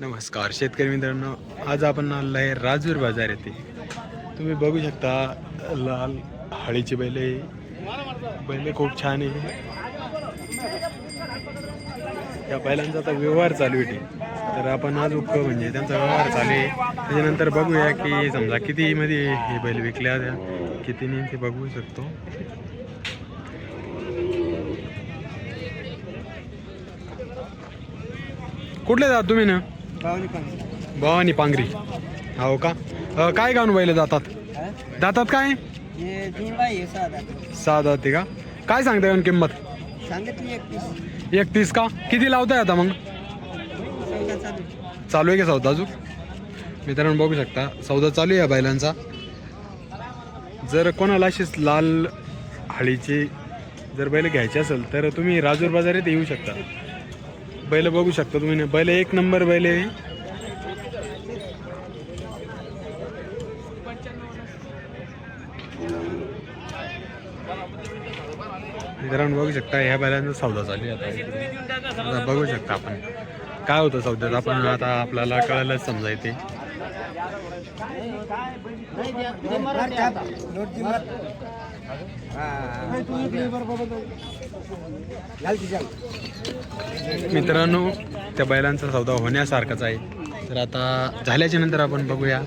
नमस्कार शेतकरी मित्रांनो आज आपण आलेलो आहे राजूर बाजार येथे. तुम्ही बघू शकता लाल हळीची बैले बैले खूप छान आहे. या बैलांचा आता व्यवहार चालू आहे. तर आपण आज उक्क म्हणजे त्यांचा व्यवहार चालू आहे. त्याच्यानंतर बघूया की समजा कितीमध्ये हे बैल विकल्या त्या कितीने ते बघू शकतो. कुठले जात तुम्ही ना? भवानी पांगरी हो का? अ, काय गावून बैल जातात? जातात काय? सहा जाते का? काय सांगता येऊन किंमत? सांगितली एक एकतीस का? किती लावताय आता मग? चालू. चालू आहे का सौदा अजून? मित्रांनो बघू शकता. सौदा चालू आहे या बैलांचा. जर कोणाला अशीच लाल हळीची जर बैल घ्यायची असेल तर तुम्ही राजूर बाजार येथे येऊ शकता. बैल बघू शकता तुम्ही बैल एक नंबर बैल आहे. मित्रांनो बघू शकता ह्या बैलांचा सौदा चालू आता. बघू शकता आपण. काय होतं सौद्यात? आपण आता आपल्याला कळायलाच समजा मित्रांनो त्या बैलांचा सौदा होण्यासारखाच आहे. तर आता झाल्याच्यानंतर आपण बघूया.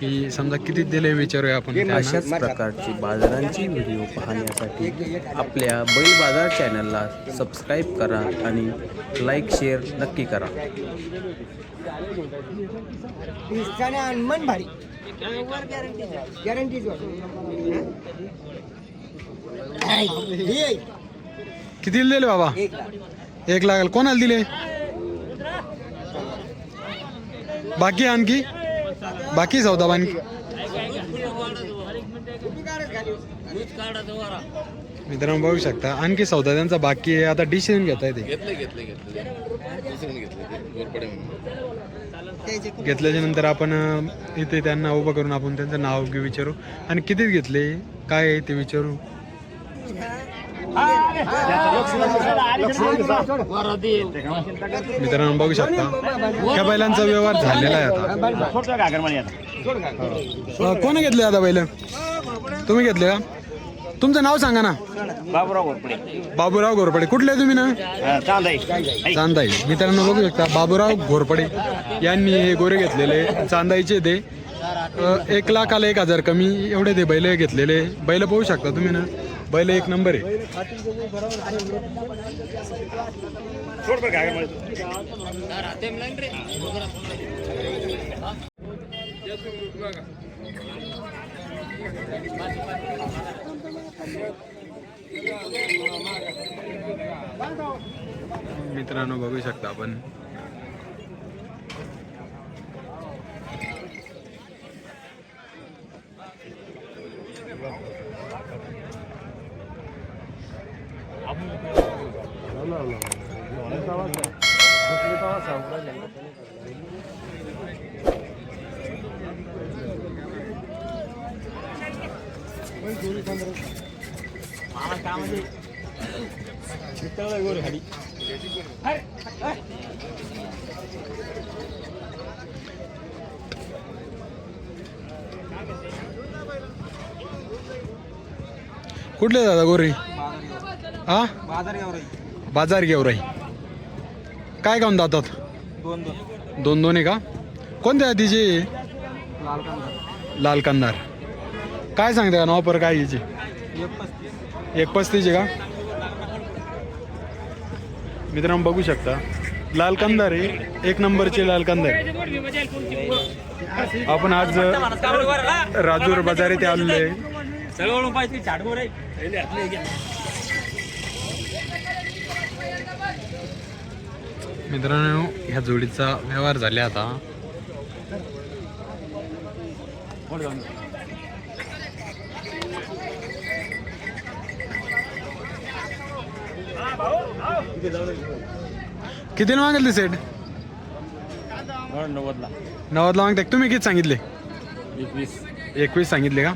की समजा किती दिले विचारूया आपण त्यांना. अशाच प्रकारची बाजारांची व्हिडिओ पाहण्यासाठी आपल्या बैल बाजार चॅनलला सबस्क्राईब करा आणि लाईक शेअर नक्की करा. मन भारी. गॅरंटी किती दिले बाबा? एक लाख. एक लागेल कोणाला दिले? बाकी आणखी? बाकी सौदा आणखी मित्रांनो बघू शकता. आणखी सौदा त्यांचा बाकी आहे. आता डिसिजन घेता येते घेतल्याच्या नंतर आपण इथे त्यांना उभं करून आपण त्यांचं नाव घेऊ विचारू. आणि कितीत घेतले? काय आहे ते विचारू? मित्रांनो बघू शकता. त्या बैलांचा व्यवहार झालेला आहे आता. कोण घेतले आता बैल? तुम्ही घेतले का? तुमचं नाव सांगा ना. बाबूराव घोरपडे. बाबूराव घोरपडे कुठले तुम्ही ना? चांदाई. मित्रांनो बघू शकता बाबूराव घोरपडे यांनी हे गोरे घेतलेले. चांदाईचे ते. एक लाखाला एक हजार कमी एवढे ते बैल घेतलेले. बैल पाहू शकता तुम्ही ना. बैल एक नंबर आहे. मित्रांनो बघू शकता आपण. कुठले दादा गोरी? हा? बाजार गाव बाजार घेऊ राही काय काम जातात दोन दोन. दोन दोन आहे का? कोणत्या आहे तिचे लाल कांदा. लाल कंदार काय सांगते का? ऑफर काय याची एक पस्तीस. एक का? मित्रांनो बघू शकता. लाल कंदार आहे एक नंबरचे लाल कंदार आहे. आपण आज राजूर बाजार येथे आलेलो आहे. मित्रांनो ह्या जोडीचा व्यवहार झाला आता. किती मागितले सेट नव्वदला. नव्वदला मागताय. तुम्ही किती सांगितले? एकवीस. एकवीस सांगितले का?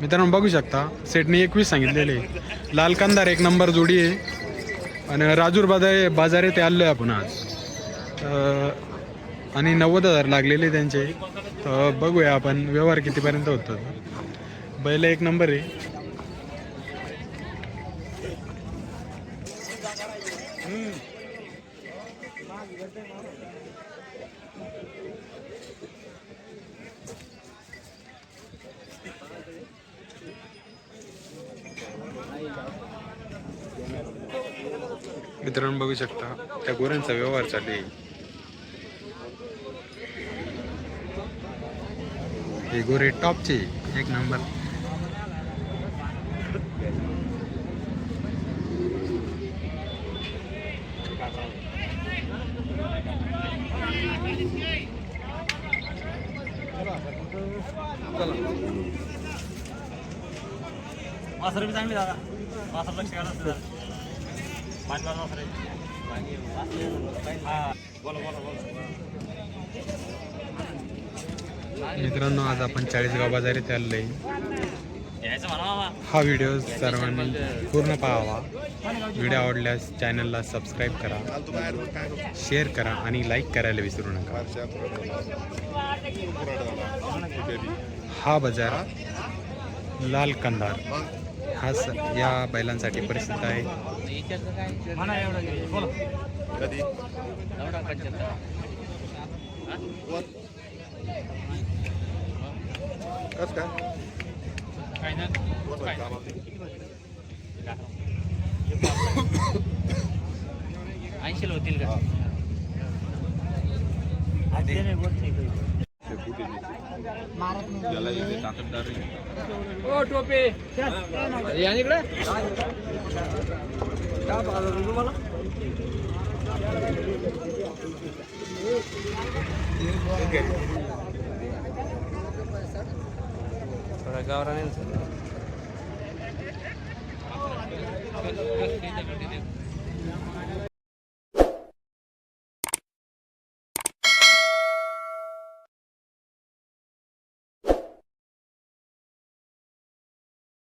मित्रांनो बघू शकता सेटने एकवीस सांगितलेले. लाल कंदार एक नंबर जोडी आहे. आणि राजूर बाजार बाजार येथे आलो आहे आपण आज. आणि नव्वद हजार लागलेले त्यांचे. तर बघूया आपण व्यवहार कितीपर्यंत होतो बैल एक नंबर आहे. मित्रांनो बघू शकता त्या गोऱ्यांचा व्यवहार चालू आहे. हे गोरे टॉपचे एक नंबर वासर बी चांगली दादा वासर लक्ष घाला असतं पाच पाच वासर हा बोला बोला बोला मित्रांनो आज आपण चाळीसगाव बाजारात आलेलो आहे यायचं म्हणा मामा हा व्हिडिओ सर्वांनी पूर्ण पाहावा. व्हिडिओ आवडल्यास चॅनलला सबस्क्राईब करा शेअर करा आणि लाईक करायला विसरू नका. हा बाजार लाल कंदार हा स या बैलांसाठी प्रसिद्ध आहे. काय? काय ऐंशी होतील का? ओ टोपे. या इकडे. काय पाहतो तुम्हाला? గౌరవ